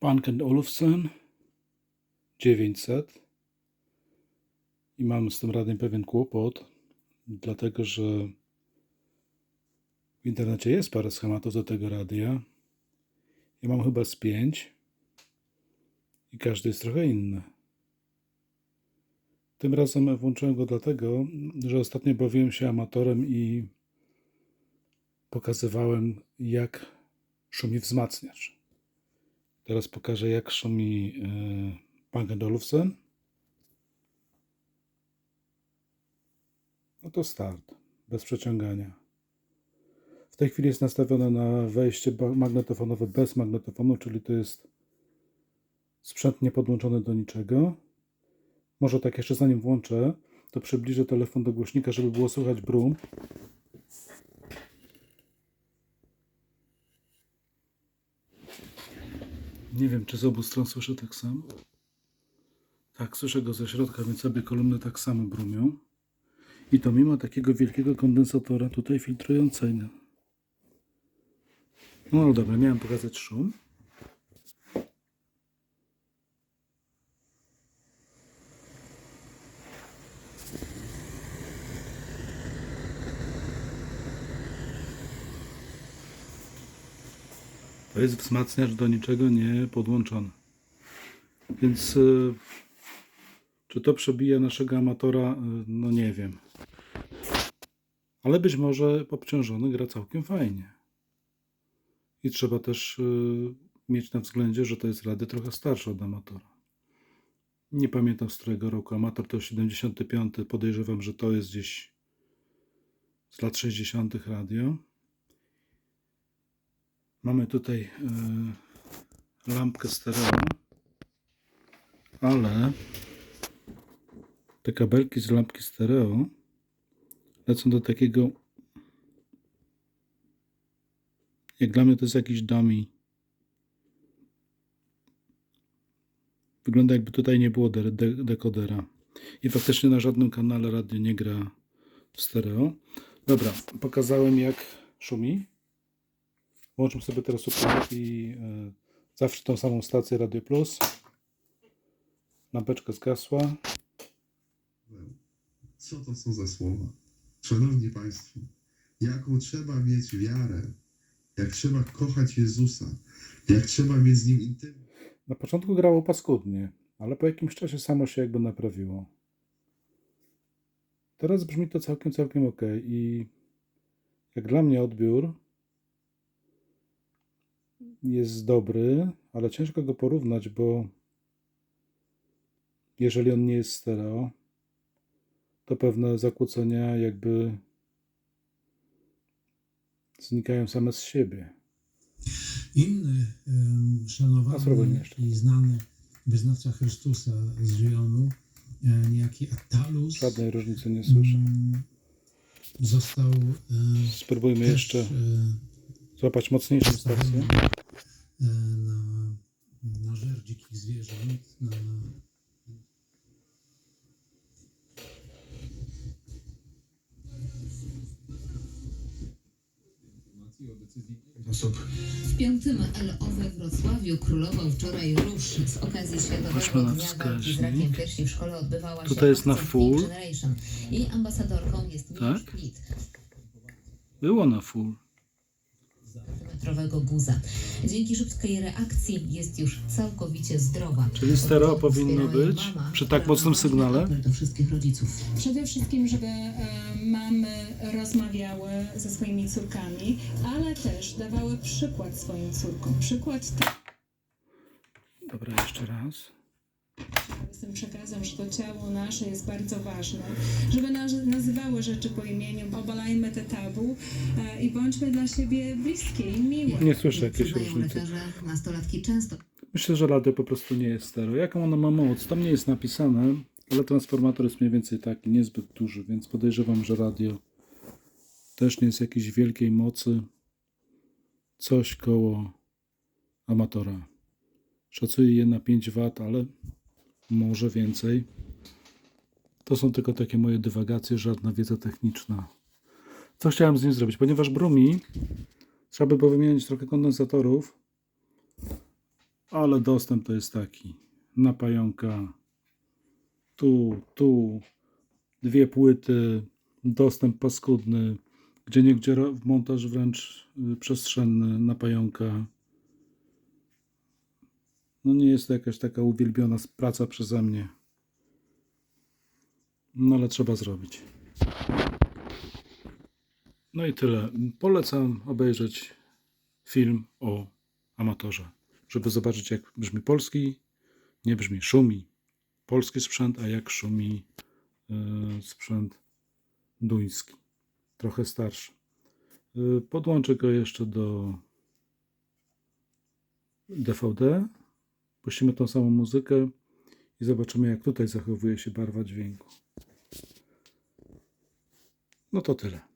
Bank Olufsen 900 i mam z tym radiem pewien kłopot, dlatego że w internecie jest parę schematów do tego radia. Ja mam chyba z 5 i każdy jest trochę inny. Tym razem włączyłem go dlatego, że ostatnio bawiłem się amatorem i pokazywałem, jak szumi wzmacniacz. Teraz pokażę, jak szumi yy, Bang Olufsen. No to start, bez przeciągania. W tej chwili jest nastawione na wejście magnetofonowe bez magnetofonu, czyli to jest sprzęt niepodłączony do niczego. Może tak jeszcze zanim włączę, to przybliżę telefon do głośnika, żeby było słychać brum. Nie wiem, czy z obu stron słyszę tak samo. Tak, słyszę go ze środka, więc obie kolumny tak samo brumią. I to mimo takiego wielkiego kondensatora tutaj filtrującego. No dobra, miałem pokazać szum. To jest wzmacniacz do niczego nie podłączony. Więc y, czy to przebije naszego amatora? Y, No nie wiem. Ale być może obciążony gra całkiem fajnie. I trzeba też y, mieć na względzie, że to jest rady trochę starsze od amatora. Nie pamiętam z którego roku. Amator to 75. Podejrzewam, że to jest gdzieś z lat 60. radio. Mamy tutaj y, lampkę stereo, ale te kabelki z lampki stereo lecą do takiego jak dla mnie to jest jakiś dummy. Wygląda jakby tutaj nie było de de dekodera. I faktycznie na żadnym kanale radio nie gra w stereo. Dobra, pokazałem jak szumi. Włączmy sobie teraz słuchawki i e, zawsze tą samą stację Radio Plus. Lampeczka zgasła. Co to są za słowa? Szanowni Państwo, jaką trzeba mieć wiarę, jak trzeba kochać Jezusa, jak trzeba mieć z Nim intymność. Na początku grało paskudnie, ale po jakimś czasie samo się jakby naprawiło. Teraz brzmi to całkiem, całkiem ok. I jak dla mnie odbiór jest dobry, ale ciężko go porównać, bo jeżeli on nie jest stereo, to pewne zakłócenia jakby znikają same z siebie. Inny szanowany i znany wyznawca Chrystusa z Lyonu, e, niejaki Attalus, Żadnej różnicy nie słyszę. mm, został e, Spróbujmy jeszcze e, złapać mocniejszą stację. na, na żer dzikich zwierząt, na Osób W piątym LO we Wrocławiu królował wczoraj róż z okazji Światowego Dnia Walki z. Rakiem Piersi w szkole odbywała się Tutaj jest na full. Generation. Jej ambasadorką jest Tak? Schmidt, Było na full. Metrowego guza. Dzięki szybkiej reakcji jest już całkowicie zdrowa. Czyli stereo powinno być mama, przy tak mocnym sygnale? do wszystkich rodziców. Przede wszystkim, żeby e, mamy rozmawiały ze swoimi córkami, ale też dawały przykład swoim córkom. Przykład Dobra, jeszcze raz. Z tym przekazem, że to ciało nasze jest bardzo ważne, żeby naz- nazywały rzeczy po imieniu, obalajmy te tabu e, i bądźmy dla siebie bliskie i miłe. Nie słyszę Jak jakiejś różnicy. lekarze, nastolatki często Myślę, że radio po prostu nie jest stereo. Jaką ono ma moc? Tam nie jest napisane, ale transformator jest mniej więcej taki, niezbyt duży, więc podejrzewam, że radio też nie jest jakiejś wielkiej mocy. Coś koło amatora. Szacuję je na 5 W, ale może więcej. To są tylko takie moje dywagacje, żadna wiedza techniczna. Co chciałem z nim zrobić? Ponieważ brumi, trzeba by wymienić trochę kondensatorów, ale dostęp to jest taki. Na pająka. Tu, tu. Dwie płyty. Dostęp paskudny. Gdzie niegdzie montaż wręcz y, przestrzenny na pająka. No nie jest to jakaś taka uwielbiona praca przeze mnie. No ale trzeba zrobić. No i tyle. Polecam obejrzeć film o amatorze, żeby zobaczyć jak brzmi polski, nie brzmi, szumi polski sprzęt, a jak szumi y, sprzęt duński, trochę starszy. Y, podłączę go jeszcze do DVD, puścimy tą samą muzykę i zobaczymy jak tutaj zachowuje się barwa dźwięku. No to tyle.